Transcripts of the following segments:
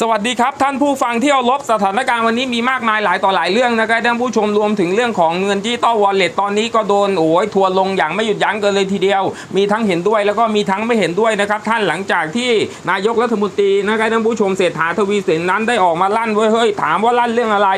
สวัสดีครับท่านผู้ฟังที่เคารพสถานการณ์วันนี้มีมากมายหลายต่อหลายเรื่องนะครับท่านผู้ชมรวมถึงเรื่องของเงินดิจิตอลวอลเล็ตตอนนี้ก็โดนโอ้ยทัวร์ลงอย่างไม่หยุดยั้งกันเลยทีเดียว มีทั้งเห็นด้วยแล้วก็มีทั้งไม่เห็นด้วยนะครับท่านหลังจากที่นายกรัฐมนตรีนะครับท่านผู้ชมเศรษฐาทวีสินนั้นได้ออกมาลั่นไว้เฮ้ยถามว่าลั่นเรื่องอะไร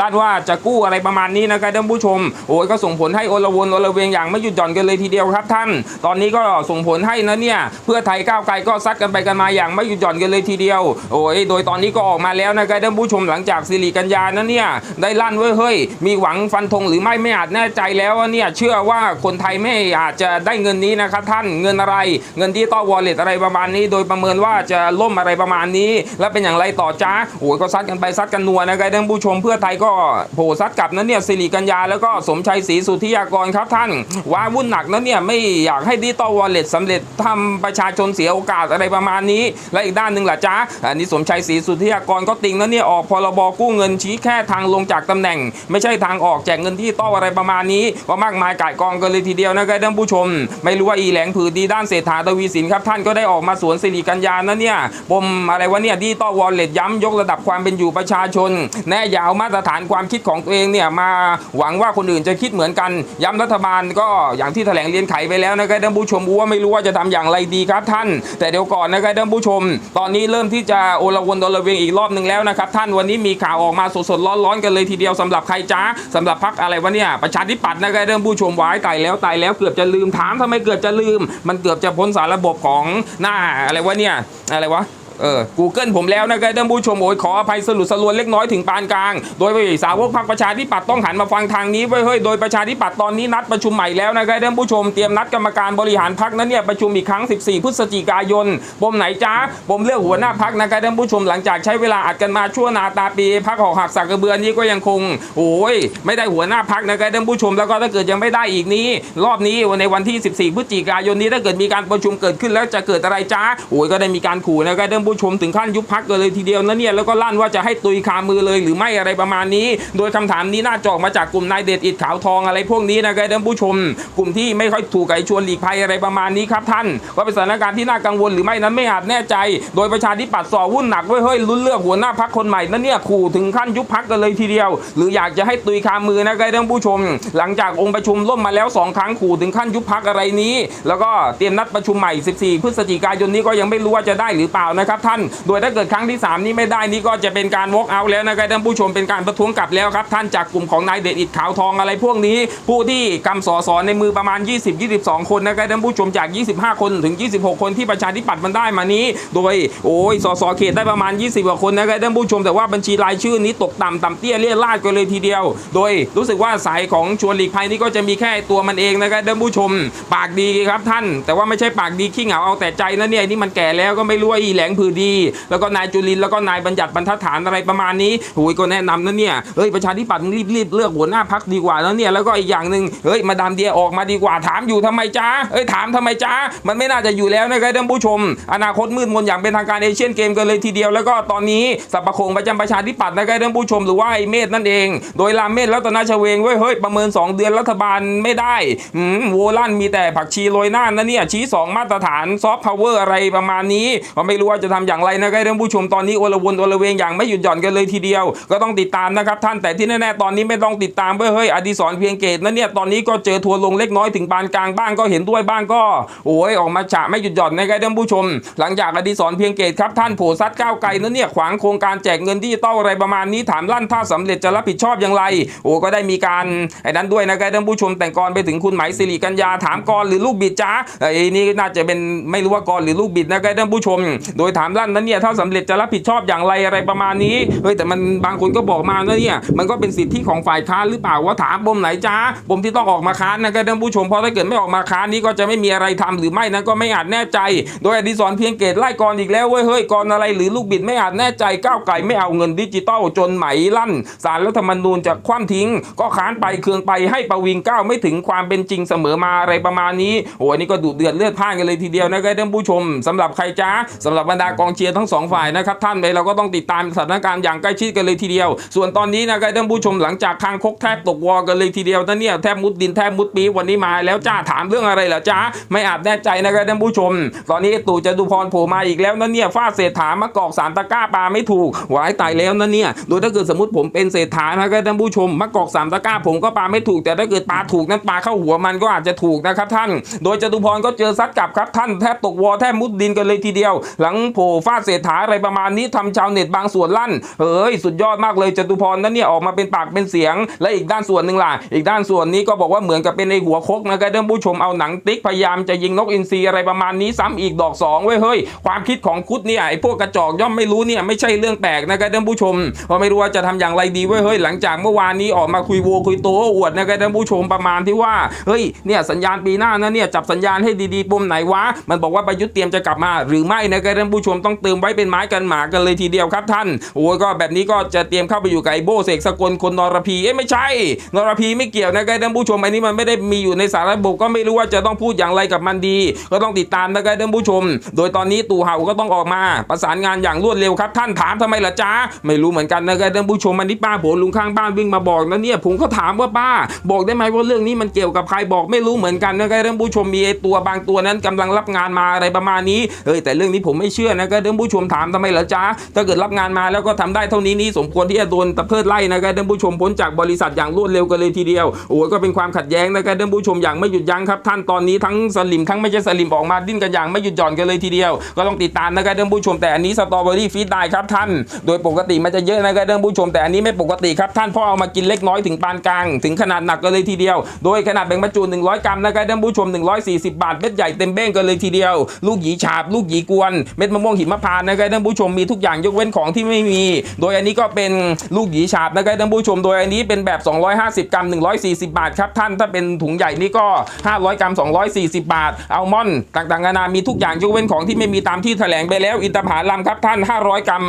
ลั่นว่าจะกู้อะไรประมาณนี้นะครับท่านผู้ชมโอ้ยก็ส่งผลให้โอลวนโอลเวงอย่างไม่หยุดหย่อนกันเลยทีเดียวครับท่าน ตอนนี้ก็ส่งผลให้นะเนี่ยเพื่อไทยก้าวไกลก็ซัดกันไปกันมาอย่างไม่หยุดหย่อนกันเลยทีเดียวโอ้ยโดยตอนนี้ก็ออกมาแล้วนะครับท่านผู้ชมหลังจากสิริกัญญานั้นเนี่ยได้ลั่นไว้เฮ้ยมีหวังฟันธงหรือไม่ไม่อาจแน่ใจแล้วว่าเนี่ยเชื่อว่าคนไทยไม่อาจจะได้เงินนี้นะครับท่านเงินอะไร เงินที่ต้อวอลเล็ตอะไรประมาณนี้ โดยประเมินว่าจะล่มอะไรประมาณนี้ แล้วเป็นอย่างไรต่อจ้าโอ้ยก็ซัดกันไปซัดกันนัวนะครับท่านผู้ชมเพื่อไทยก็โผล่ซัดกลับนั้นเนี่ยสิริกัญญาแล้วก็สมชัยศรีสุธิยากรครับท่านว้าวุ่นหนักนั้นเนี่ยไม่อยากให้ดิจิตอลวอลเล็ตสำเร็จทำประชาชนเสียโอกาสอะไรประมาณนี้ และอีกด้านหนึ่งล่ะจ้าอันนี้สมชัยศรีสุทธิยากรก็ติงนั้นเนี่ยออกพรบกู้เงินชี้แค่ทางลงจากตำแหน่ง ไม่ใช่ทางออกแจกเงินที่ต้ออะไรประมาณนี้ก็มากมายก่ายกองกันเลยทีเดียวนะครับท่านผู้ชม ไม่รู้ว่าอีแหลงผือดีด้านเศรษฐาทวีสินครับท่านก็ได้ออกมาสวนสิริกัญญานั้นเนี่ยปมอะไรวะเนี่ยดิจิตอลวอลเล็ตย้ำยกระดับความเป็นอยู่ประชาชน แน่อยาเอามาตรฐานความคิดของตัวเองเนี่ยมาหวังว่าคนอื่นจะคิดเหมือนกัน ย้ำรัฐบาลก็อย่างที่แถลงเรียนไขไปแล้วนะครับท่านผู้ชมว่าไม่รู้ว่าจะทำอย่างไรดีครับท่าน แต่เดี๋ยวก่อนนะครับท่านผู้ชม ตอนนี้เริ่มที่จะโอลวนโอลเวงอีกรอบหนึ่งแล้วนะครับท่านวันนี้มีข่าวออกมาสดๆร้อนๆกันเลยทีเดียวสำหรับใครจ้าสำหรับพักอะไรวะเนี่ยประชาธิปัตย์นะครับท่องผู้ชมไว้ตายแล้วตายแล้วเกือบจะลืมถามทำไมเกือบจะลืม มันเกือบจะพ้นสารระบบของหน้าอะไรวะเนี่ยอะไรวะ เออ Google ผมแล้วนะครับท่านผู้ชมโอ้ยขออภัยสลุดสลวนเล็กน้อยถึงปานกลาง โดยสาวกพรรคประชาธิปัตย์ต้องหันมาฟังทางนี้ไว้เฮ้ยโดยประชาธิปัตย์ตอนนี้นัดประชุมใหม่แล้วนะครับท่านผู้ชมเตรียมนัดกรรมการบริหารพรรคนั้นเนี่ยประชุมอีกครั้ง 14 พฤศจิกายนปมไหนจ้าปมเลือกหัวหน้าพรรคนะครับท่านผู้ชมหลังจากใช้เวลาอัดกันมาชั่วนาตาปีพรรคหอกหักสักกระเบือนี้ก็ยังคงโอ้ยไม่ได้หัวหน้าพรรคนะครับท่านผู้ชมแล้วก็ถ้าเกิดยังไม่ได้อีกนี้ รอบนี้ในวันที่ 14 พฤศจิกายนนี้ถ้าเกิดมีการประชุมเกิดขึ้นแล้วจะเกิดอะไรจ้าโอ้ยก็ได้มีการขู่นะครับท่านผู้ชมถึงขั้นยุบพักกันเลยทีเดียวนะเนี่ยแล้วก็ลั่นว่าจะให้ตุยคามือเลยหรือไม่อะไรประมาณนี้ โดยคำถามนี้น่าจะออกมาจากกลุ่มนายเดชอิดขาวทองอะไรพวกนี้นะครับท่านผู้ชม กลุ่มที่ไม่ค่อยถูกไก่ชวนหลีกภัยอะไรประมาณนี้ครับท่านก็เป็นสถานการณ์ที่น่ากังวลหรือไม่นั้นไม่อาจแน่ใจ โดยประชาธิปัตย์สอวุ่นหนักไว้เฮ้ยลุ้นเลือกหัวหน้าพักคนใหม่นั่นเนี่ยขู่ถึงขั้นยุบพักกันเลยทีเดียว หรืออยากจะให้ตุยคามือนะครับท่านผู้ชม หลังจากองค์ประชุมล่มมาแล้วสองครั้งขู่ถึงขั้นยุบพักอะไรนี้ แล้วก็เตรียมนัดประชุมใหม่ 14 พฤศจิกายนนี้ก็ยังไม่รู้ว่าจะได้หรือเปล่านะครับท่าน โดยถ้าเกิดครั้งที่ 3 นี้ไม่ได้นี่ก็จะเป็นการวอล์กเอาแล้วนะครับท่านผู้ชมเป็นการประท้วงกลับแล้วครับท่านจากกลุ่มของนายเดชอิดขาวทองอะไรพวกนี้ ผู้ที่กำสอสอในมือประมาณ 20-22 คนนะครับท่านผู้ชมจาก 25 คนถึง 26 คนที่ประชาธิปัตย์มันได้มานี้ โดยโอ้ยสสเขตได้ประมาณ 20กว่าคนนะครับท่านผู้ชมแต่ว่าบัญชีรายชื่อนี้ตกต่ำต่ำเตี้ยเลี่ยราดกันเลยทีเดียว โดยรู้สึกว่าสายของชวนหลีกภัยนี่ก็จะมีแค่ตัวมันเองนะครับท่านผู้ชม ปากดีครับท่าน แต่ว่าไม่ใช่ปากดีขี้เหงาเอาแต่ใจนะเนี่ยนี่มันแก่แล้วก็ไม่รู้ว่าอีแหลงผือดี แล้วก็นายจุลินแล้วก็นายบัญญัติบรรทัดฐานอะไรประมาณนี้โอ้ยก็แนะนำนะเนี่ยเฮ้ยประชาธิปัตย์รีบรีบๆเลือกหัวหน้าพักดีกว่าแล้วเนี่ยแล้วก็อีกอย่างหนึ่งเฮ้ยมาดามเดียออกมาดีกว่าถามอยู่ทำไมจ้าเอ้ยถามทำไมจ้ามันไม่น่าจะอยู่แล้วนะครับท่านผู้ชม อนาคตมืดมนอย่างเป็นทางการเอเชียนเกมกันเลยทีเดียวแล้วก็ตอนนี้สัปปะคงประจำประชาธิปัตย์นะครับท่านผู้ชมหรือว่าไอ้เมธนั่นเอง โดยรามเมธแล้วตนาชเวงเว้ยเฮ้ยประเมิน 2 เดือนรัฐบาลไม่ได้อืมโวลั่นมีแต่ผักชีโรยหน้านะเนี่ยชี้ 2 มาตรฐานซอฟต์พาวเวอร์อะไรประมาณนี้ก็ไม่รู้ว่าจะทำอย่างไรนะครับท่านผู้ชมตอนนี้โอลวนอลเวงอย่างไม่หยุดหย่อนกันเลยทีเดียว ก็ต้องติดตามนะครับท่านแต่ที่แน่ๆตอนนี้ไม่ต้องติดตามเว้ยเฮ้ยอดีศรเพียงเกตนะเนี่ยตอนนี้ก็เจอทัวร์ลงเล็กน้อยถึงปานกลางบ้างก็เห็นด้วยบ้างก็โอ้ยออกมาฉะไม่หยุดหย่อนนะครับท่านผู้ชม หลังจากอดีศรเพียงเกตครับท่านโผซัดก้าวไกลนะเนี่ยขวางโครงการแจกเงินดิจิตอลอะไรประมาณนี้ถามลั่นถ้าสำเร็จจะรับผิดชอบอย่างไร โอ้ก็ได้มีการไอ้นั้นด้วยนะครับท่านผู้ชมแต่งกรไปถึงคุณไหมสิริกัญญาถามกรหรือลูกบิดจ้าไอ้นี่น่าจะเป็นไม่รู้ว่ากรหรือลูกบิดนะครับท่านผู้ชม โดยถามามลั่นนั้นเนี่ยถ้าสำเร็จจะรับผิดชอบอย่างไรอะไรประมาณนี้เฮ้ยแต่มันบางคนก็บอกมานะเนี่ยมันก็เป็นสิทธิของฝ่ายค้านหรือเปล่าว่าถามปมไหนจ้าปมที่ต้องออกมาค้านนะครับท่านผู้ชมเพราะถ้าเกิดไม่ออกมาค้านนี้ก็จะไม่มีอะไรทำหรือไม่นั้นก็ไม่อาจแน่ใจ โดยอดิศรเพียงเกตไล่กรอีกแล้วเว้ยเฮ้ยกรอะไรหรือลูกบิดไม่อาจแน่ใจก้าวไกลไม่เอาเงินดิจิตอลจนไหมลั่นสารรัฐธรรมนูญจะคว่ำทิ้ง ก็ค้านไปเคืองไปให้ประวิงก้าวไม่ถึงความเป็นจริงเสมอมาอะไรประมาณนี้โอ้อันนี้ก็ดุเดือดเลือดพ่านกันเลยทีเดียวนะครับท่านผู้ชมสำหรับใครจ้าสำหรับบรรดากองเชียร์ทั้งสองฝ่ายนะครับท่านไปเราก็ต้องติดตามสถานการณ์อย่างใกล้ชิดกันเลยทีเดียว ส่วนตอนนี้นะครับท่านผู้ชมหลังจากคางคกแทบตกวอกันเลยทีเดียวนะเนี่ยแทบมุดดินแทบมุดปีวันนี้มาแล้วจ้าถามเรื่องอะไรเหรอจ้าไม่อาจแน่ใจนะครับท่านผู้ชม ตอนนี้ตู่จตุพรโผล่มาอีกแล้วนะเนี่ยฟาดเศรษฐามากอกสามตะกร้าปลาไม่ถูกหวายตายแล้วนะเนี่ยโดยถ้าเกิดสมมติผมเป็นเศรษฐานะครับท่านผู้ชมมากอกสามตะกร้าผมก็ปลาไม่ถูก แต่ถ้าเกิดปลาถูกนั้นปลาเข้าหัวมันก็อาจจะถูกนะครับท่าน โดยจตุพรก็เจอซัดกลับครับท่านแทบตกวอแทบมุดดินกันเลยทีเดียว หลังโผลฟาดเศรษฐาอะไรประมาณนี้ทำชาวเน็ตบางส่วนลั่นเฮ้ยสุดยอดมากเลยจตุพรนั้นเนี่ยออกมาเป็นปากเป็นเสียง และอีกด้านส่วนหนึ่งล่ะ อีกด้านส่วนนี้ก็บอกว่าเหมือนกับเป็นในหัวคกนะครับท่านผู้ชมเอาหนังติ๊กพยายามจะยิงนกอินทรีอะไรประมาณนี้ซ้ำอีกดอกสองเว้ยเฮ้ยความคิดของคุดเนี่ยไอ้พวกกระจอกย่อมไม่รู้เนี่ยไม่ใช่เรื่องแปลกนะครับท่านผู้ชมเพราะไม่รู้ว่าจะทำอย่างไรดีเว้ยเฮ้ยหลังจากเมื่อวานนี้ออกมาคุยโวคุยโตอวดนะครับท่านผู้ชมประมาณที่ว่าเฮ้ยเนี่ยสัญญาณปีหน้านะเนี่ยจับสัญญาณให้ดีๆปมไหนวะมันบอกว่าประยุทธ์เตรียมจะกลับมาหรือไม่นะครับท่านผู้ชมต้องเติมไว้เป็นไม้กันหมากันเลยทีเดียวครับท่าน โอ้ยก็แบบนี้ก็จะเตรียมเข้าไปอยู่กับไอโบเสกสกลคนนรพีเอ้ไม่ใช่ นรพีไม่เกี่ยวนะครับท่านผู้ชมอันนี้มันไม่ได้มีอยู่ในสารระบบก็ไม่รู้ว่าจะต้องพูดอย่างไรกับมันดี ก็ต้องติดตามนะครับท่านผู้ชม โดยตอนนี้ตู่เห่าก็ต้องออกมา ประสานงานอย่างรวดเร็วครับท่านถามทำไมล่ะจ๊ะไม่รู้เหมือนกันนะครับท่านผู้ชมอันนี้ป้าผมลุงข้างบ้านวิ่งมาบอกนะเนี่ยผมก็ถามว่าป้า บอกได้ไหมว่าเรื่องนี้มันเกี่ยวกับใครบอกไม่รู้เหมือนกันนะครับท่านผู้ชมมีไอตัวบางตัวนั้นกำลังรับงานมาอะไรประมาณนี้เฮ้ยแต่เรื่องนี้ผมไม่เชื่อนะครับท่านผู้ชมถามทำไมล่ะจ๊ะถ้าเกิดรับงานมาแล้วก็ทำได้เท่านี้นี่สมควรที่จะโดนตะเพิดไล่นะครับท่านผู้ชมพ้นจากบริษัทอย่างรวดเร็วกันเลยทีเดียวโอ้ก็เป็นความขัดแย้งนะครับท่านผู้ชมอย่างไม่หยุดยั้งครับท่านตอนนี้ทั้งสลิมทั้งไม่ใช่สลิมออกมาดิ้นกันอย่างไม่หยุดหย่อนกันเลยทีเดียว ก็ต้องติดตามนะครับท่านผู้ชมแต่อันนี้สตรอเบอรี่ฟีดได้ครับท่าน โดยปกติมันจะเยอะนะครับท่านผู้ชมแต่อันนี้ไม่ปกติครับท่านเพราะเอามากินเล็กน้อยถึงปานกลาง ถึงขนาดหนักกันเลยทีเดียว โดยขนาดแบ่งบรรจุ 100 กรัมนะครับท่านผู้ชม 140 บาทเม็ดใหญ่เต็มเบ้งกันเลยทีเดียว ลูกหยีฉาบลูกหยีกวนเม็ดมะม่วงหิมพานต์นะครับท่านผู้ชมมีทุกอย่างยกเว้นของที่ไม่มี โดยอันนี้ก็เป็นลูกหยีฉาบนะครับท่านผู้ชม โดยอันนี้เป็นแบบ 250 กรัม 140 บาทครับท่านถ้าเป็นถุงใหญ่นี่ก็ 500 กรัม 240 บาทอัลมอนด์ต่างๆนานามีทุกอย่างยกเว้นของที่ไม่มีตามที่แถลงไปแล้ว อินทผลัมครับท่าน 500 กรัม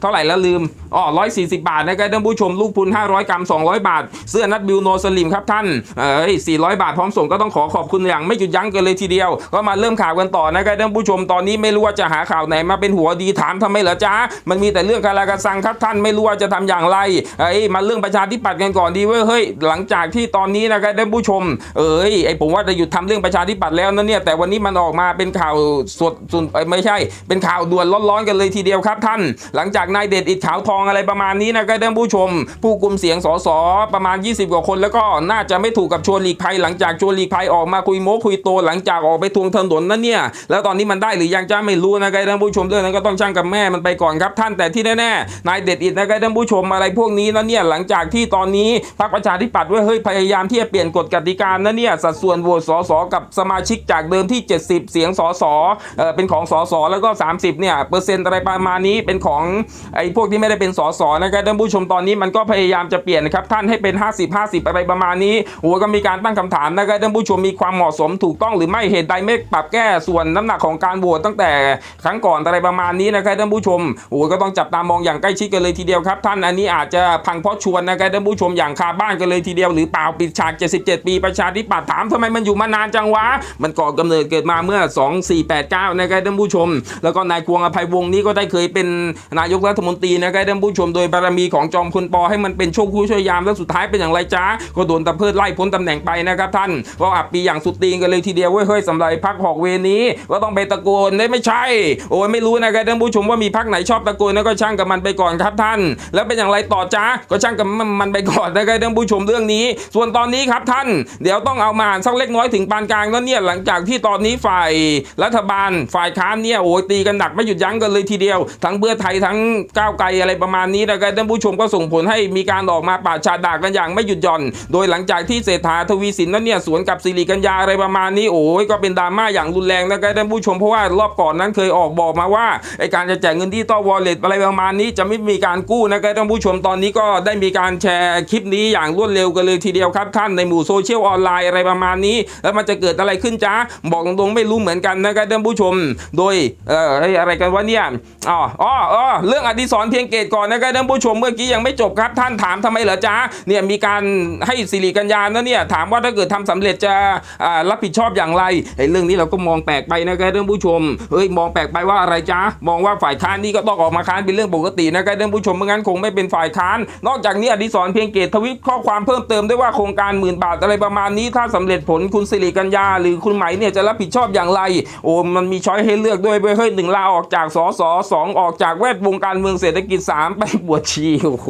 เท่าไหร่ล้วลืมอ๋อ140 บาทนะครับท่านผู้ชมลูกพุน 500 กรัม 200 บาท เสื้อนัดบิวโนสลิมครับท่านเอ้ย400 บาทพร้อมส่งก็ต้องขอขอบคุณอย่างไม่หยุดยั้งกันเลยทีเดียว ก็มาเริ่มข่าวกันต่อนะครับท่านผู้ชมตอนนี้ไม่รู้ว่าจะหาข่าวไหนมาเป็นหัวดีถามทำไมเหรอจ๊ะมันมีแต่เรื่องการากระสังครับท่านไม่รู้ว่าจะทำอย่างไรเอ้ยมาเรื่องประชาธิปัตย์กันก่อนดีเว้ยเฮ้ยหลังจากที่ตอนนี้นะครับท่านผู้ชม เอ้ยไอผมว่าจะหยุดทำเรื่องประชาธิปัตย์แล้วนะเนี่ยแต่วันนี้มันออกมาเป็นข่าวสดสุดเอ้ยไม่ใช่ เป็นข่าวด่วนร้อนๆกันเลยทีเดียวครับท่าน หลังจากนายเดชอิดขาวทองอะไรประมาณนี้นะครับท่านผู้ชม ผู้กลุ่มเสียงสสประมาณ 20 กว่าคน แล้วก็น่าจะไม่ถูกกับชวนหลีกภัย หลังจากชวนหลีกภัยออกมาคุยโม้คุยโต หลังจากออกไปทวงถนนนั่นเนี่ยแล้วตอนนี้มันได้หรือยังจ้าไม่รู้นะครับท่านผู้ชมเรื่องนั้นก็ต้องช่างกับแม่มันไปก่อนครับท่านแต่ที่แน่ๆนายเดชอิดนะครับท่านผู้ชมอะไรพวกนี้นั่นเนี่ยหลังจากที่ตอนนี้พรรคประชาธิปัตย์ว้ยเฮ้ยพยายามที่จะเปลี่ยนกฎกติกานั่นเนี่ยสัดส่วนโหวตสสกับสมาชิกจากเดิมที่ 70 เสียงสสเออเป็นของสสแล้วก็ 30เนี่ยเปอร์เซ็นต์อะไรประมาณนี้เป็นของไอ้พวกที่ไม่ได้เป็นสสนะครับท่านผู้ชมตอนนี้มันก็พยายามจะเปลี่ยนครับท่านให้เป็น 50 50 อะไรประมาณนี้โอ้ก็มีการตั้งคำถามนะครับท่านผู้ชมมีความเหมาะสมถูกต้องหรือไม่เหตุใดไม่ปรับแก้ส่วนน้ำหนักของการโหวตตั้งแต่ครั้งก่อน่อนอะไรประมาณนี้นะครับท่านผู้ชมโอ้ก็ต้องจับตามองอย่างใกล้ชิดกันเลยทีเดียวครับท่านอันนี้อาจจะพังเพราะชวนนะครับท่านผู้ชมอย่างคาบ้านกันเลยทีเดียวหรือเปล่าปิดฉาก 77 ปีประชาธิปัตย์ถามทำไมมันอยู่มานานจังวะ มันก่อกำเนิดเกิดมาเมื่อ 2489นะครับท่านผู้ชม แล้วก็นายควงอภัยวงศ์นี้ก็ได้เคยเป็นนายกรัฐมนตรีนะครับท่านผู้ชม โดยบารมีของจอมพลปให้มันเป็นโชคคู่ช่วยยามแล้วสุดท้ายเป็นอย่างไรจ้าก็โดนตะเพิดไล่พ้นตำแหน่งไปนะครับท่านก็อับปีอย่างสุดตีนกันเลยทีเดียวเว้ยเฮ้ยสำหรับพักหอกเวนี้ก็ต้องไปตะโกนได้ไม่ใช่โอ้ยไม่รู้นะครับท่านผู้ชมว่ามีพักไหนชอบตะโกนแล้วก็ช่างกับมันไปก่อนครับท่าน แล้วเป็นอย่างไรต่อจ้าก็ช่างกับมันไปก่อนนะครับท่านผู้ชมเรื่องนี้ ส่วนตอนนี้ครับท่าน เดี๋ยวต้องเอามาสักเล็กน้อยถึงปานกลางแล้วเนี่ยหลังจากที่ตอนนี้ฝ่ายรัฐบาลฝ่ายค้านเนี่ยโอ้ยตีกันหนักไม่หยุดยั้งกันเลยทีเดียว ทั้งเพื่อไทยทั้งก้าวไกลอะไรประมาณนี้นะครับท่านผู้ชมก็ส่งผลให้มีการออกมาปราชาด่ากันอย่างไม่หยุดหย่อน โดยหลังจากที่เศรษฐาทวีสินนั้นเนี่ยสวนกับสิริกัญญาอะไรประมาณนี้โอ้ยก็เป็นดราม่าอย่างรุนแรงนะครับท่านผู้ชมเพราะว่ารอบก่อนนั้นเคยออกบอกอกมาว่าไอการจะแจกเงินที่ต่อวอลเล็ตอะไรประมาณนี้จะไม่มีการกู้นะครับท่านผู้ชมตอนนี้ก็ได้มีการแชร์คลิปนี้อย่างรวดเร็วกันเลยทีเดียวครับท่านในหมู่โซเชียลออนไลน์อะไรประมาณนี้ แล้วมันจะเกิดอะไรขึ้นจ้าบอกตรงๆไม่รู้เหมือนกันนะครับท่านผู้ชม โดยเอ่ออะไรกันวะเนี่ยอ๋ออ๋อเรื่องอดิศรเพียงเกตก่อนนะครับท่านผู้ชมเมื่อกี้ยังไม่จบครับท่านถามทำไมเหรอจ้าเนี่ยมีการให้สิริกัญญานะเนี่ยถามว่าถ้าเกิดทำสำเร็จจะรับผิดชอบอย่างไรไอ้เรื่องนี้เราก็มองแปลกไปนะครับท่านผู้ชมเฮ้ยมองแปลกไปว่าอะไรจ๊ะมองว่าฝ่ายค้านนี่ก็ต้องออกมาค้านเป็นเรื่องปกตินะครับท่านผู้ชมไม่งั้นคงไม่เป็นฝ่ายค้าน นอกจากนี้อดิศรเพียงเกตทวิตข้อความเพิ่มเติมด้วยว่าโครงการหมื่นบาทอะไรประมาณนี้ถ้าสำเร็จผลคุณสิริกัญญาหรือคุณไหมเนี่ยจะรับผิดชอบอย่างไร โอ้มันมีช้อยให้เลือกด้วยเว้ยเฮ้ยหนึ่งลาออกจากสสสองออกจากแวดวงการเมืองเศรษฐกิจสามไปบวชชีโอ้โห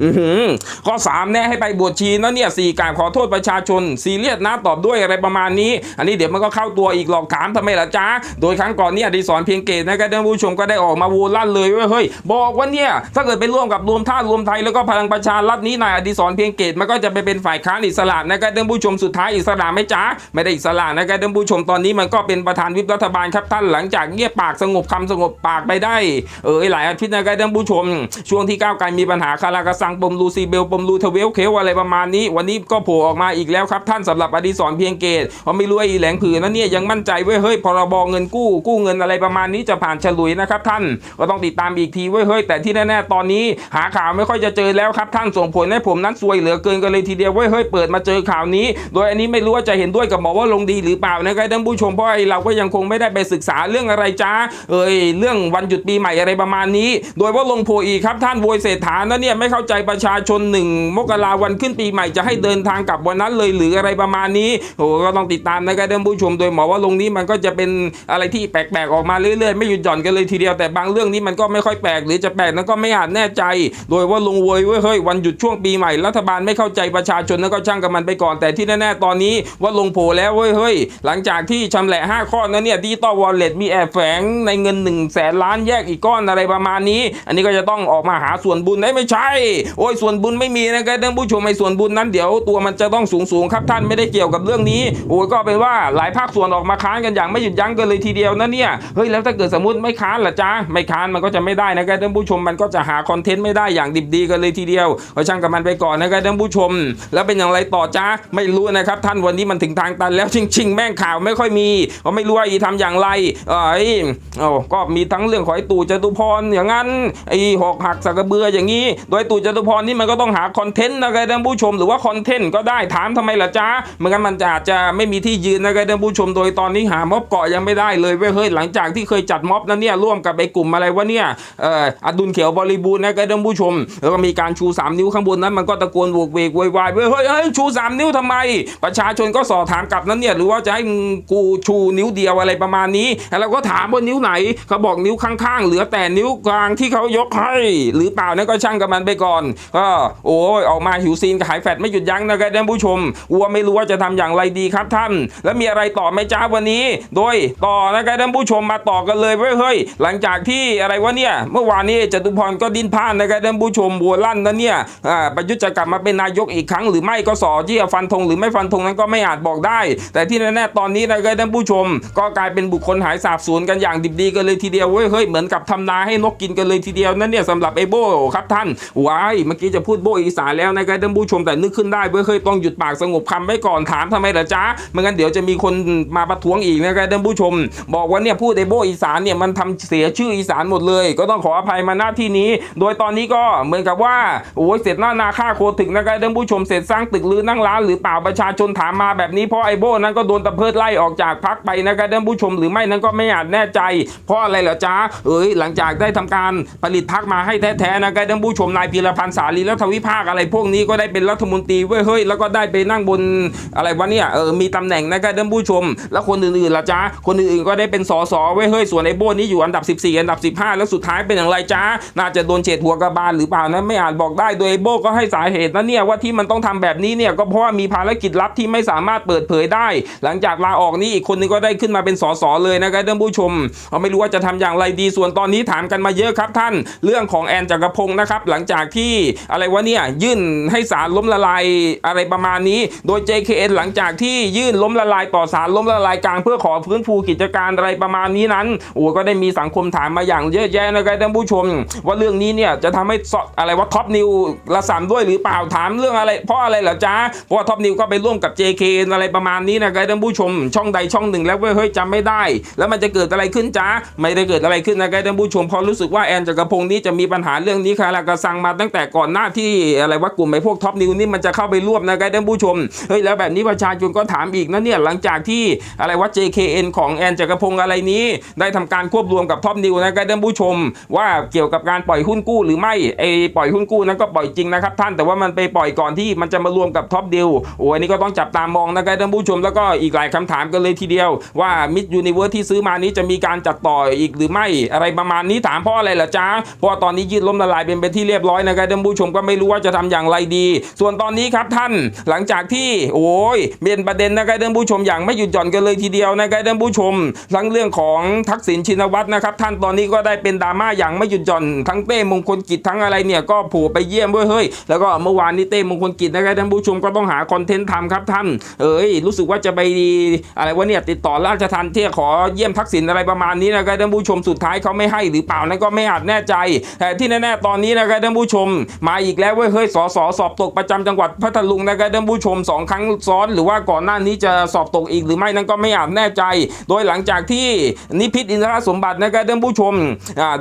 อื้อหือข้อสามแน่ให้ไปบวชชีนะเนี่ยสี่การขอโทษประชาชนซีเรียสนะตอบด้วยอะไรประมาณนี้ อันนี้เดี๋ยวมันก็เข้าตัวอีกหลอกถามทำไมล่ะจ๊ะโดยครั้งก่อนเนี่ยอดิศรเพียงเกตนะครับท่านผู้ชมก็ได้ออกมาวูลั่นเลยว่าเฮ้ยบอกว่าเนี่ยถ้าเกิดไปร่วมกับรวมท่ารวมไทยแล้วก็พลังประชารัฐนี้นายอดิศรเพียงเกตมันก็จะไปเป็นฝ่ายค้านอิสระนะครับท่านผู้ชมสุดท้ายอิสระไหม่จ้าไม่ได้อิสระนะครับท่านผู้ชมตอนนี้มันก็เป็นประธานวิปรัฐบาลครับท่านหลังจากเงียบปากสงบคำสงบปากไปได้เออหลายอาทิตย์นะครับท่านผู้ชม ช่วงที่ก้าวไกลมีปัญหาคาราคาซังปมลูซีเบลปมลูทเวลเคลอะไรประมาณนี้ วันนี้ก็โผล่ออกมาอีกแล้วครับท่านสำหรับอดิศรเพียงเกตเพราะไม่รู้ไอ้แหลงผืนนั้นเนี่ยยังมั่นใจเว้ยเฮ้ยพรบเงินกู้กู้เงินอะไรประมาณนี้จะผ่านฉลุยนะครับท่านก็ต้องติดตามอีกทีเว้ยเฮ้ยแต่ที่แน่ๆตอนนี้หาข่าวไม่ค่อยจะเจอแล้วครับท่านส่งผลให้ผมนั้นซวยเหลือเกินกันเลยทีเดียวเว้ยเฮ้ยเปิดมาเจอข่าวนี้ โดยอันนี้ไม่รู้ว่าจะเห็นด้วยกับหมอว่าลงดีหรือเปล่านะครับท่านผู้ชมเพราะไอเราก็ยังคงไม่ได้ไปศึกษาเรื่องอะไรจ้าเอ้ยเรื่องวันหยุดปีใหม่อะไรประมาณนี้ โดยว่าลงโพลอีกครับท่านโวยเศรษฐานะเนี่ยไม่เข้าใจประชาชนหนึ่งมกราวันขึ้นปีใหม่จะให้เดินทางกลับวันนั้นเลยหรืออะไรประมาณนี้โอ้ก็ต้องติดตามนะครับท่านผู้ชม โดยหมอว่าลงนี้มันก็จะเป็นอะไรที่แปลกๆออกมาเรื่อยๆไม่หยุดหย่อนกันเลยทีเดียวแต่บางเรื่องนี้มันก็ไม่ค่อยแปลกหรือจะแปลกนั้นก็ไม่อาจแน่ใจ โดยว่าลงโวยเว้ยเฮ้ยวันหยุดช่วงปีใหม่รัฐบาลไม่เข้าใจประชาชนนั้นก็ช่างกับมันไปก่อนแต่ที่แน่ๆตอนนี้ว่าลงโผแล้วเว้ยเฮ้ยหลังจากที่ชำแหละ 5 ข้อนั้นเนี่ยดิจิตอลวอลเล็ตมีแอบแฝงในเงิน1นึ่งแสนล้านแยกอีกก้อนอะไรประมาณนี้ อันนี้ก็จะต้องออกมาหาส่วนบุญได้ไม่ใช่ โอ้ยส่วนบุญไม่มีนะครับท่านผู้ชมไอ้ส่วนบุญนั้นเดี๋ยวตัวมันจะต้องสูงสูงครับท่านไม่ได้เกี่ยวกับเรื่องนี้โอ้ยก็เป็นว่าหลายภาคส่วนออกมาค้านกันอย่างไม่หยุดยั้งกันเลยทีเดียวนะเนี่ยเฮ้ยแล้วถ้าเกิดสมมติไม่ค้านล่ะจ๊ะไม่ค้านมันก็จะไม่ได้นะครับท่านผู้ชมมันก็จะหาคอนเทนต์ไม่ได้อย่างดิบดีกันเลยทีเดียวก็ช่างกับมันไปก่อนนะครับท่านผู้ชม แล้วเป็นอย่างไรต่อจ้าไม่รู้นะครับ ท่านวันนี้มันถึงทางตันแล้วจริง ๆ แม่งข่าวไม่ค่อยมีก็ไม่รู้ว่าอีทำอย่างไรเอ้ยโอ้ก็มีทั้งเรื่องของไอ้ตู่จตุพรอย่างนั้นไอ้หอกหักสักกระเบืออย่างนี้ โดยตู่จตุพรนี่มันก็ต้องหาคอนเทนต์นะครับท่านผู้ชม หรือว่าคอนเทนต์ก็ได้ถามทำไมล่ะจ้าไมันกันมันจะอาจจะไม่มีที่ยืนนะครับท่านผู้ชม โดยตอนนี้หาม็อบเกาะยังไม่ได้เลยเว้ยเฮ้ยหลังจากที่เคยจัดม็อบนั้นเนี่ยร่วมกับไอ้กลุ่มอะไรวะเนี่ยเอ่ออดุลเขียวบริบูรณ์นะครับท่านผู้ชม แล้วก็มีการชู 3 นิ้วข้างบนนั้น มันก็ตะโกนโวกเวกวยวายเว้ยเฮ้ยเฮ้ยชู 3 นิ้วทำไม ประชาชนก็สอบถามกลับนั้นเนี่ยหรือว่าจะให้กูชูนิ้วเดียวอะไรประมาณนี้แล้วเราก็ถามว่านิ้วไหนเขาบอกนิ้วข้างๆ เหลือแต่นิ้วกลางที่เขายกให้ หรือเปล่านั่นก็ช่างกับมันไปก่อนก็โอ้ยออกมาหิวซีนกับหายแฟดไม่หยุดยั้งนะครับท่านผู้ชมวัวไม่รู้ว่าจะทำอย่างไรดีครับท่าน แล้วมีอะไรต่อไหมจ้าวันนี้ โดยต่อนะครับท่านผู้ชมมาต่อกันเลยเว้ยเฮ้ยหลังจากที่อะไรวะเนี่ยเมื่อวานนี้จตุพรก็ดิ้นพลานนะครับท่านผู้ชมบัวลั่นนะเนี่ยอ่าประยุทธ์จะกลับมาเป็นนายกอีกครั้งหรือไม่ก็สอที่จะฟันธงหรือไม่ฟันธงนั้นก็ไม่อาจบอกได้ แต่ที่แน่ๆตอนนี้นะครับท่านผู้ชม ก็กลายเป็นบุคคลหายสาบสูญกันอย่างดิบดีกันเลยทีเดียวเว้ยเฮ้ยเหมือนกับทำนาให้นกกินกันเลยทีเดียวนั่นเนี่ยสำหรับไอโบครับท่านว้ายเมื่อกี้จะพูดโบอีสานแล้วนะครับท่านผู้ชมแต่นึกขึ้นได้เว้ยเฮ้ยต้องหยุดปากสงบคำไว้ก่อนถามทำไมล่ะจ๊ะไม่งั้นเดี๋ยวจะมีคนมาประท้วงอีกนะครับท่านผู้ชม บอกว่าเนี่ยพูดไอโบอีสานเนี่ยมันทำเสียชื่ออีสานหมดเลย ก็ต้องขออภัยมาหน้าที่นี้ โดยตอนนี้ก็เหมือนกับว่าโอ้ยเสร็จหน้านาค่าโคถึงนะครับท่านผู้ชมเสร็จสร้างตึกหรือนั่งร้านหรือเปล่าประชาชนถามมาแบบนี้เพราะไอโบนั้นก็โดนตะเพิดไล่ออกจากพักไปนะครับท่านผู้ชมหรือไม่นั้นก็ไม่อาจแน่ใจ เพราะอะไรเหรอจ๊ะเอ้ยหลังจากได้ทำการผลิตพักมาให้แท้ๆนะครับท่านผู้ชมนายพีรพันธ์สาลีรัฐวิภาคอะไรพวกนี้ก็ได้เป็นรัฐมนตรีเว้ยเฮ้ยแล้วก็ได้ไปนั่งบนอะไรวะเนี่ยเออมีตำแหน่งนะครับท่านผู้ชม แล้วคนอื่นๆล่ะจ๊ะคนอื่นๆก็ได้เป็นสสเว้ยเฮ้ยส่วนไอโบนี้อยู่อันดับ 14 อันดับ 15 แล้วสุดท้ายเป็นอย่างไรจ๊ะน่าจะโดนเฉดหัวกระบาลหรือเปล่านะไม่อาจบอกได้โดยไอโบก็ให้สาเหตุนะเนี่ยว่าที่มันต้องทำแบบนี้เนี่ยก็เพราะว่ามีภารกิจลับที่ไม่สามารถเปิดเผยได้ หลังจากลาออกนี้อีกคนนึงก็ได้ขึ้นมาเป็นสสเลยนะครับท่านผู้ชมเราไม่รู้ว่าจะทำอย่างไรดีส่วนตอนนี้ถามกันมาเยอะครับท่าน เรื่องของแอนจักรพงศ์นะครับหลังจากที่อะไรวะเนี่ยยื่นให้ศาลล้มละลายอะไรประมาณนี้ โดย JKN หลังจากที่ยื่นล้มละลายต่อศาลล้มละลายกลางเพื่อขอฟื้นฟูกิจการอะไรประมาณนี้นั้นโอ้ก็ได้มีสังคมถามมาอย่างเยอะแยะนะครับท่านผู้ชม ว่าเรื่องนี้เนี่ยจะทำให้สอะไรว่าท็อปนิวละสามด้วยหรือเปล่าถามเรื่องอะไร เพราะอะไรเหรอจ๊ะเพราะว่าท็อปนิวก็ไปร่วมกับ JK อะไรประมาณนี้นะครับท่านผู้ชม ช่องใดช่องหนึ่งแล้วเว้ยเฮ้ยจำไม่ได้ แล้วมันจะเกิดอะไรขึ้นจ๊ะไม่ได้เกิดอะไรขึ้นนะครับท่านผู้ชมพราะรู้สึกว่าแอนจักรพงศ์นี้จะมีปัญหาเรื่องนี้ค่ะแล้วก็สั่งมาตั้งแต่ก่อนหน้าที่อะไรว่ากลุ่มไอ้พวกท็อปนิวนี่มันจะเข้าไปร่วมนะครับท่านผู้ชมเฮ้ยแล้วแบบนี้ประชาชนก็ถามอีกนะเนี่ยหลังจากที่อะไรว่า JKN ของแอนจักรพงศ์อะไรนี้ได้ได้ทำการควบรวมกับท็อปนิวนะครับท่านผู้ชม ว่าเกี่ยวกับการปล่อยหุ้นกู้หรือไม่ไอปล่อยหุ้นกู้นั้นก็ปล่อยจริงนะครับท่านแต่ว่ามันไปปล่อยก่อนที่มันจะมารวมกับท็อปดิวโอ้อันนี้ก็ต้องจับตามองนะครับท่านผู้ชมแล้วก็อีกหลายคำถามกันเลยทีเดียว ว่ามิดยูนิเวิร์สที่ซื้อมานี้จะมีการจัดต่ออีกหรือไม่อะไรประมาณนี้ถามเพราะอะไรล่ะจ๊ะเพราะว่าตอนนี้ยืดล้มละลายเป็นไปที่เรียบร้อยนะครับท่านผู้ชมก็ไม่รู้ว่าจะทำอย่างไรดี ส่วนตอนนี้ครับท่านหลังจากที่โอ้ยเป็นประเด็นนะครับท่านผู้ชมอย่างไม่หยุดหย่อนกันเลยทีเดียวนะครับท่านผู้ชมทั้งเรื่องของทักษิณชินวัตรนะครับ ท่านตอนนี้ก็ได้เป็นดราม่าอย่างไม่หยุดหย่อนทั้งเต้มงคลกิจทั้งอะไรเนี่ยก็ผล่ไปเยี่ยมด้วยเฮ้ยแล้วก็เมื่อวานนี้เต้มงคลกิจนะครับท่านผู้ชมก็ต้องหาคอนเทนต์ทำครับท่านเอ้ยรู้สึกว่าจะไปอะไรวะเนี่ยติดต่อราชทันเที่ขอเยี่ยมทักษิณอะไรประมาณนี้นะครับท่านผู้ชมสุดท้ายเขาไม่ให้หรือเปล่านั้นก็ไม่อาจแน่ใจ แต่ที่แน่ๆตอนนี้นะครับท่านผู้ชม มาอีกแล้วเว้ยเฮ้ยสสสอบตกประจำจังหวัดพัทลุงนะครับท่านผู้ชมสองครั้งซ้อน หรือว่าก่อนหน้านี้จะสอบตกอีกหรือไม่นั้นก็ไม่อาจแน่ใจ โดยหลังจากที่นิพิษอินทรสมบัตินะครับท่านผู้ชม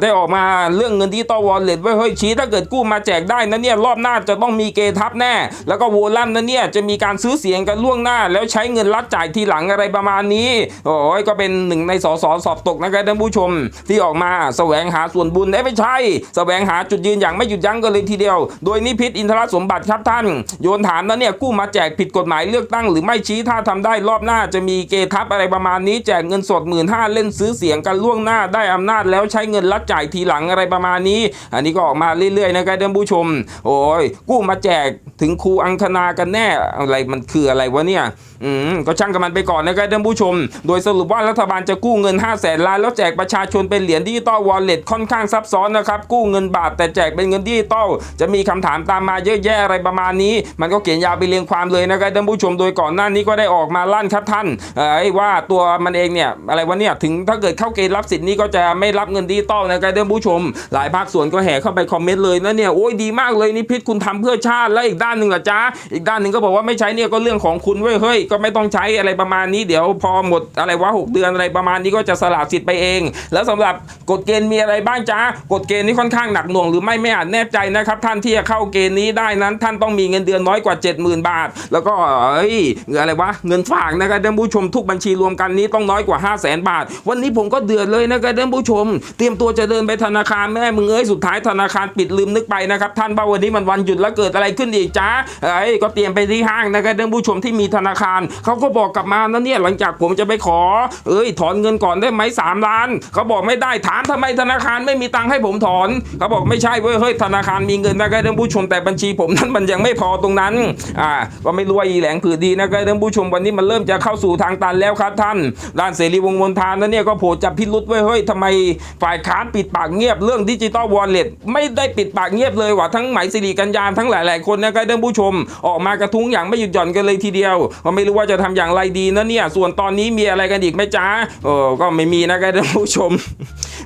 ได้ออกมาเรื่องเงินที่ต่อวอลเล็ตไว้เฮ้ยชี้ถ้าเกิดกู้มาแจกได้นะเนี่ยรอบหน้าจะต้องมีเกทับแน่ แล้วก็โวลัมนะเนี่ยจะมีการซื้อเสียงกันล่วงหน้า แล้วใช้เงินรัดจ่ายทีหลังอะไรประมาณนี้โอ้ยก็เป็นหนึ่งในสสสอบตกนะครับท่านผู้ชม ที่ออกมาแสวงหาส่วนบุญได้ไม่ใช่แสวงหาจุดยืนอย่างไม่หยุดยั้งกันเลยทีเดียว โดยนิพิษอินทรสมบัติครับท่าน โยนถามนะเนี่ยกู้มาแจกผิดกฎหมายเลือกตั้งหรือไม่ชี้ถ้าทำได้รอบหน้าจะมีเกทับอะไรประมาณนี้แจกเงินสดหมื่นห้าเล่นซื้อเสียงกันล่วงหน้าได้อำนาจแล้วใช้เงินรัดจ่ายทีหลังอะไรประมาณนี้ อันนี้ก็ออกมาเรื่อยๆนะครับท่านผู้ชม โอ้ยกู้มาแจกถึงครูอังคณากันแน่อะไรมันคืออะไรวะเนี่ยอืมก็ช่างกับมันไปก่อนนะครับท่านผู้ชม โดยสรุปว่ารัฐบาลจะกู้เงิน 5 0 0แสนล้านแล้วแจกประชาชนเป็นเหรียญดิจิตอลวอลเล็ตค่อนข้างซับซ้อนนะครับ กู้เงินบาทแต่แจกเป็นเงินดิจิตอลจะมีคำถามตามมาเยอะแยะอะไรประมาณนี้ มันก็เขียนยาวไปเรียงความเลยนะครับท่านผู้ชมโดยก่อนหน้านี้ก็ได้ออกมาลั่นครับท่านเอ้ว่าตัวมันเองเนี่ยอะไรวะเนี่ยถึงถ้าเกิดเข้าเกณฑ์รับสิทธิ์นี้ก็จะไม่รับเงินดิจิตอลนะครับท่านผู้ชม หลายภาคส่วนก็แห่เข้าไปคอมเมนต์เลยนะเนี่ยโอ้ยดีมากเลยนี่พิษคุณทำเพื่อชาติแล้วอีกด้านหนึ่งล่ะจ๊ะอีกด้านหนึ่งก็บอกว่าไม่ใช้เนี่ยก็เรื่องของคุณเว้ยเฮ้ยก็ไม่ต้องใช้อะไรประมาณนี้เดี๋ยวพอหมดอะไรวะหกเดือนอะไรประมาณนี้ก็จะสละสิทธิ์ไปเอง แล้วสำหรับกฎเกณฑ์มีอะไรบ้างจ๊ะกฎเกณฑ์นี้ค่อนข้างหนักหน่วงหรือไม่ไม่อาจแน่ใจนะครับท่านที่จะเข้าเกณฑ์นี้ได้นั้น ท่านต้องมีเงินเดือนน้อยกว่า 70,000 บาท แล้วก็เอ้ยอะไรวะเงินฝากนะครับท่านผู้ชมทุกบัญชีรวมกันนี้ต้องน้อยกว่า 5 0 0 0 0 0 บาท วันนี้ผมก็เดือดเลยนะครับท่านผู้ชม เตรียมตัวจะเดินไปธนาคารแม่มึงเอ้ยสุดท้ายธนาคารปิดลืมนึกไปนะครับท่านว่าวันนี้มันวันหยุดแล้วเกิดอะไรขึ้นอีกจ้าเอ้ก็เตรียมไปที่ห้างนะครับท่านผู้ชมที่มีธนาคารเขาก็บอกกลับมานะเนี่ยหลังจากผมจะไปขอ เอ้ยถอนเงินก่อนได้ไหมสามล้านเขาบอกไม่ได้ถามทำไมธนาคารไม่มีตังค์ให้ผมถอนเขาบอกไม่ใช่เว้ยเฮ้ยธนาคารมีเงินนะครับท่านผู้ชมแต่บัญชีผมนั้นมันยังไม่พอตรงนั้นอ่าก็ไม่รู้ว่าอีแหลงผือดีนะครับท่านผู้ชมวันนี้มันเริ่มจะเข้าสู่ทางตันแล้วครับท่านด้านเสรีวงมนทานนั้นเนี่ยก็โผล่จะพิรุษไว้เฮ้ยทำไมฝ่ายค้านปิดปากเงียบเรื่องดิจิตอลวอลเล็ตไม่ได้ปิดปากเงียบเลยว่ะทั้งไหมสิริกัญญาทั้งหลาย ๆ คนนะครับท่านผู้ชม ออกมากระทุ้งอย่างไม่หยุดหย่อนกันเลยทีเดียวก็ไม่รู้ว่าจะทำอย่างไรดีนะเนี่ยส่วนตอนนี้มีอะไรกันอีกไหมจ๊ะเออก็ไม่มีนะครับท่านผู้ชม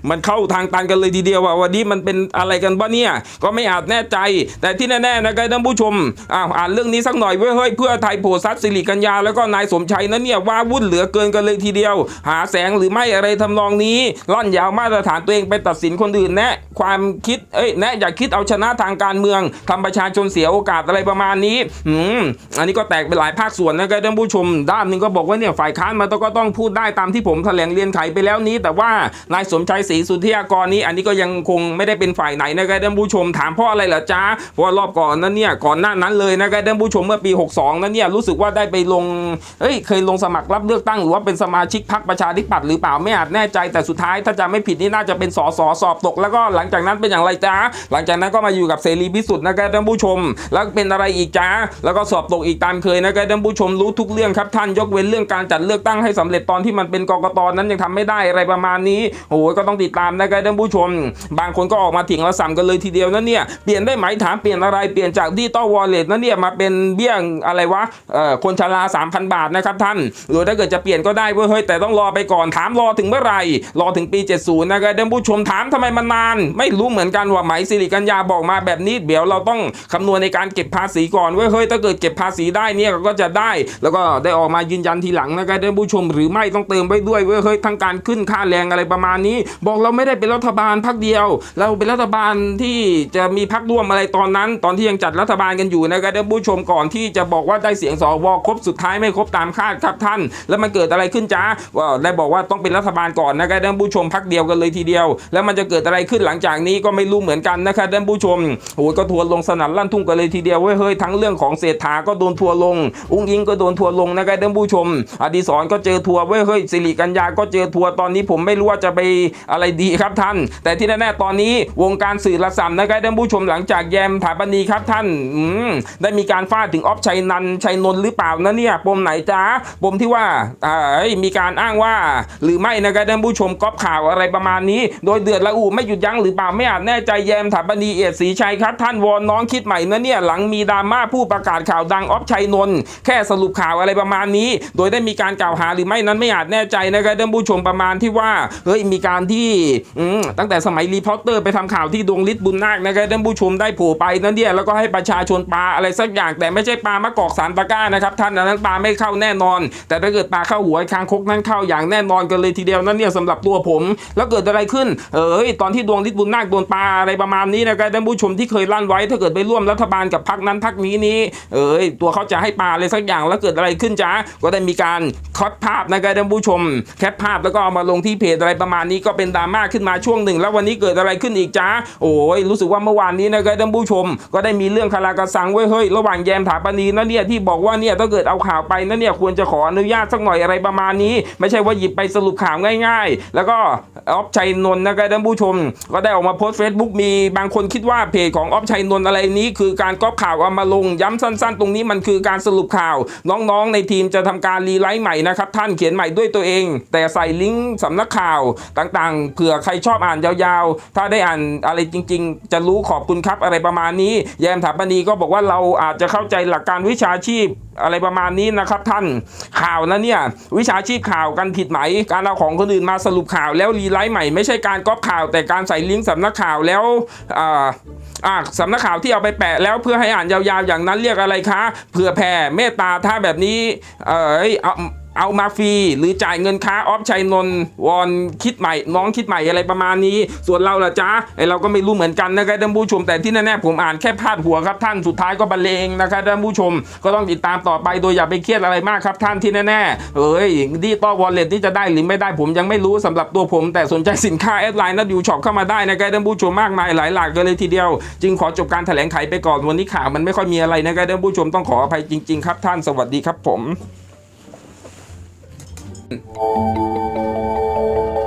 มันเข้าทางตันกันเลยทีเดียวว่าวันนี้มันเป็นอะไรกันบ้าเนี่ยก็ไม่อาจแน่ใจ แต่ที่แน่ๆนะครับท่านผู้ชมอ่าอ่านเรื่องนี้สักหน่อยเว้ยเฮ้ยเพื่อไทยโผล่ซัดสิริกัญญาแล้วก็นายสมชัยนั้นเนี่ยว่าวุ่นเหลือเกินกันเลยทีเดียว หาแสงหรือไม่อะไรทำนองนี้ล่อนยาวมาตรฐานตัวเองไปตัดสินคนอื่นแนะความคิดเอ้ยแนะอย่าคิดเอาชนะทางการเมืองทำประชาชนเสียโอกาสอะไรประมาณนี้อืมอันนี้ก็แตกไปหลายภาคส่วนนะครับท่านผู้ชม ด้านหนึ่งก็บอกว่าเนี่ยฝ่ายค้านมันก็ต้องพูดได้ตามที่ผมแถลงเรียนไขไปแล้วนี้ แต่ว่านายสมชัยศรีสุทธิยากรนี้ อันนี้ก็ยังคงไม่ได้เป็นฝ่ายไหนนะครับท่านผู้ชมถามเพราะอะไรเหรอจ๊ะเพราะรอบก่อนนั้นเนี่ยก่อนหน้านั้นเลยนะครับท่านผู้ชมเมื่อปี 62นั้นเนี่ยรู้สึกว่าได้ไปลงเอ้ยเคยลงสมัครรับเลือกตั้งหรือว่าเป็นสมาชิกพรรคประชาธิปัตย์หรือเปล่าไม่อาจแน่ใจแต่สุดท้ายถ้าจะไม่ผิดนี่น่าจะเป็นสสสอบตก แล้วก็หลังจากนั้นเป็นอย่างไรจ๊ะหลังจากนั้นก็มาอยู่กับเสรีพิสุทธิ์นะครับท่านผู้ชม แล้วเป็นอะไรอีกจ๊ะแล้วก็สอบตกอีกตามเคยนะครับท่านผู้ชมรู้ทุกเรื่องครับท่านยกเว้นเรื่องการจัดเลือกตั้งให้สำเร็จตอนที่มันเป็นกกตนั้นยังทำไม่ได้อะไรประมาณนี้โอ้ยก็ต้องติดตามนะครับท่านผู้ชม บางคนก็ออกมาเถียงและสัมกันเลยทีเดียวนั่นเนี่ยเปลี่ยนได้ไหมถามเปลี่ยนอะไรเปลี่ยนจากดิจิตอลวอลเล็ตนั่นเนี่ยมาเป็นเบี้ยงอะไรวะเอ่อคนชรา3,000 บาทนะครับท่านหรือถ้าเกิดจะเปลี่ยนก็ได้เว้ยเฮ้ยแต่ต้องรอไปก่อนถามรอถึงเมื่อไหร่รอถึงปี 70 นะครับท่านผู้ชมถามทำไมมันนาน ไม่รู้เหมือนกันว่าไหมสิริกัญญาบอกมาแบบนี้เดี๋ยวเราต้องคำนวณในการเก็บภาษีก่อนเว้ยเฮ้ยถ้าเกิดเก็บภาษีได้เนี่ยก็จะได้ แล้วก็ได้ออกมายืนยันทีหลังนะครับท่านผู้ชมหรือไม่ต้องเติมไว้ด้วยเว้ยเฮ้ยทั้งการขึ้นค่าแรงอะไรประมาณนี้บอกเราไม่ได้เป็นรัฐบาลพักเดียว เราเป็นรัฐบาลที่จะมีพักร่วมอะไรตอนนั้น ตอนที่ยังจัดรัฐบาลกันอยู่นะครับท่านผู้ชมก่อนที่จะบอกว่าได้เสียงสวครบสุดท้ายไม่ครบตามคาดครับท่าน แล้วมันเกิดอะไรขึ้นจ้าว่าได้บอกว่าต้องเป็นรัฐบาลก่อนนะครับท่านผู้ชมพักเดียวกันเลยทีเดียว แล้วมันจะเกิดอะไรขึ้นหลังจากนี้ก็ไม่รู้เหมือนกันนะครับท่านผู้ชมโอ้ยก็ทัวร์ลงสนั่นลั่นทุ่งกันเลยทีเดียวเว้ยเฮ้ยทั้งเรื่องของเศรษฐาก็โดนทัวร์ลง อุ้งอิงก็โดนทัวร์ลงนะครับท่านผู้ชม อดีศรก็เจอทัวร์เว้ยเฮ้ยสิริกัญญาก็เจอทัวตอนนี้ผมไม่รู้ว่าจะไปอะไรดีครับท่าน แต่ที่แน่ๆตอนนี้วงการสื่อระสำนะครับท่านผู้ชมหลังจากแยมถาปณีครับท่านอืมได้มีการฟาดถึงออฟชัยนันชัยนนท์หรือเปล่านะเนี่ยปมไหนจ้าปมที่ว่าอ่าเอ้มีการอ้างว่า หรือไม่นะครับท่านผู้ชมก๊อปข่าวอะไรประมาณนี้ โดยเดือดละอูไม่หยุดยั้งหรือเปล่าไม่อาจแน่ใจแยมถาปณีเอียดศรีชัยครับท่านวอนน้องคิดใหม่นะเนี่ยหลังมีดราม่าผู้ประกาศข่าวดังออฟชัยนนท์แค่สรุปข่าวอะไรประมาณนี้ โดยได้มีการกล่าวหาหรือไม่นั้นไม่อาจแน่ใจนะครับท่านผู้ชมประมาณที่ว่าเฮ้ยมีการที่ตั้งแต่สมัยรีพอร์เตอร์ไปทำข่าวที่ดวงฤทธิ์บุญนาคนะครับท่านผู้ชมได้โผล่ไปนั่นเนี่ยแล้วก็ให้ประชาชนปลาอะไรสักอย่าง แต่ไม่ใช่ปลามะกอกสารตะก้านะครับท่านนั้นปลาไม่เข้าแน่นอน แต่ถ้าเกิดปลาเข้าหัวคางคกนั้นเข้าอย่างแน่นอนกันเลยทีเดียวนั่นเนี่ยสำหรับตัวผม แล้วเกิดอะไรขึ้นเอ้ยตอนที่ดวงฤทธิ์บุญนาคโดนปลาอะไรประมาณนี้นะครับท่านผู้ชมที่เคยลั่นไว้ ถ้าเกิดไปร่วมรัฐบาลกับพรรคนั้นพรรคนี้นี้เอ้ยตัวเขาจะให้ปลาอะไรสักอย่างแล้วเกิดอะไรขึ้นจ้าก็ได้มีการคอดภาพนะครับท่านผู้ชมแคปภาพแล้วก็เอามาลงที่เพจอะไรประมาณนี้ก็เป็นดราม่าขึ้นมาช่วงหนึ่ง แล้ววันนี้เกิดอะไรขึ้นอีกจ้าโอ้ยรู้สึกว่าเมื่อวานนี้นะครับท่านผู้ชม ก็ได้มีเรื่องคารากระสังไว้เฮ้ยระหว่างแยมถาปนีนั่นเนี่ยที่บอกว่าเนี่ยถ้าเกิดเอาข่าวไปนั่นเนี่ยควรจะขออนุญาตสักหน่อยอะไรประมาณนี้ ไม่ใช่ว่าหยิบไปสรุปข่าวง่าย ๆ แล้วก็ออฟชัยนนท์นะครับท่านผู้ชม ก็ได้ออกมาโพสต์เฟซบุ๊กมีบางคนคิดว่าเพจของออฟชัยนนท์อะไรนี้คือการก๊อปข่าวเอามาลงย้ำสั้น ๆ ตรงนี้มันคือการสรุปข่าว น้องๆ ในทีมจะทำการรีไลท์ใหม่นะครับท่านเขียนใหม่ด้วยตัวเอง แต่ใส่ลิงก์สำนักข่าวต่างๆเผื่อใครชอบอ่านยาวๆ ถ้าได้อ่านอะไรจริง ๆ จะรู้ขอบคุณครับอะไรประมาณนี้ แยมถาปณีก็บอกว่าเราอาจจะเข้าใจหลักการวิชาชีพอะไรประมาณนี้นะครับท่านข่าวนะเนี่ยวิชาชีพข่าวกันผิดไหม การเอาของคนอื่นมาสรุปข่าวแล้วรีไลท์ใหม่ไม่ใช่การก๊อปข่าว แต่การใส่ลิงก์สำนักข่าวแล้วอ่าอ่าสำนักข่าวที่เอาไปแปะแล้วเพื่อให้อ่านยาวๆอย่างนั้นเรียกอะไรคะเผื่อแผ่เมตตาถ้าแบบนี้เออเอา เอามาฟรีหรือจ่ายเงินค้าออฟชัยนนท์วอนคิดใหม่ น้องคิดใหม่อะไรประมาณนี้ ส่วนเราล่ะจ๊ะไอเราก็ไม่รู้เหมือนกันนะครับท่านผู้ชม แต่ที่แน่ๆผมอ่านแค่พาดหัวครับท่านสุดท้ายก็บรรเลงนะครับท่านผู้ชม ก็ต้องติดตามต่อไปโดยอย่าไปเครียดอะไรมากครับท่านที่แน่ๆเอ้ยดิจิตอลวอลเล็ตที่จะได้หรือไม่ได้ผมยังไม่รู้สำหรับตัวผม แต่สนใจสินค้าแอดไลน์นัดยูช็อปเข้ามาได้นะครับท่านผู้ชมมากมายหลายหลากกันเลยทีเดียว จึงขอจบการแถลงไขไปก่อนวันนี้ข่าวมันไม่ค่อยมีอะไรนะครับท่านผู้ชมต้องขออภัยจริง ๆ ครับท่านสวัสดีครับผม うん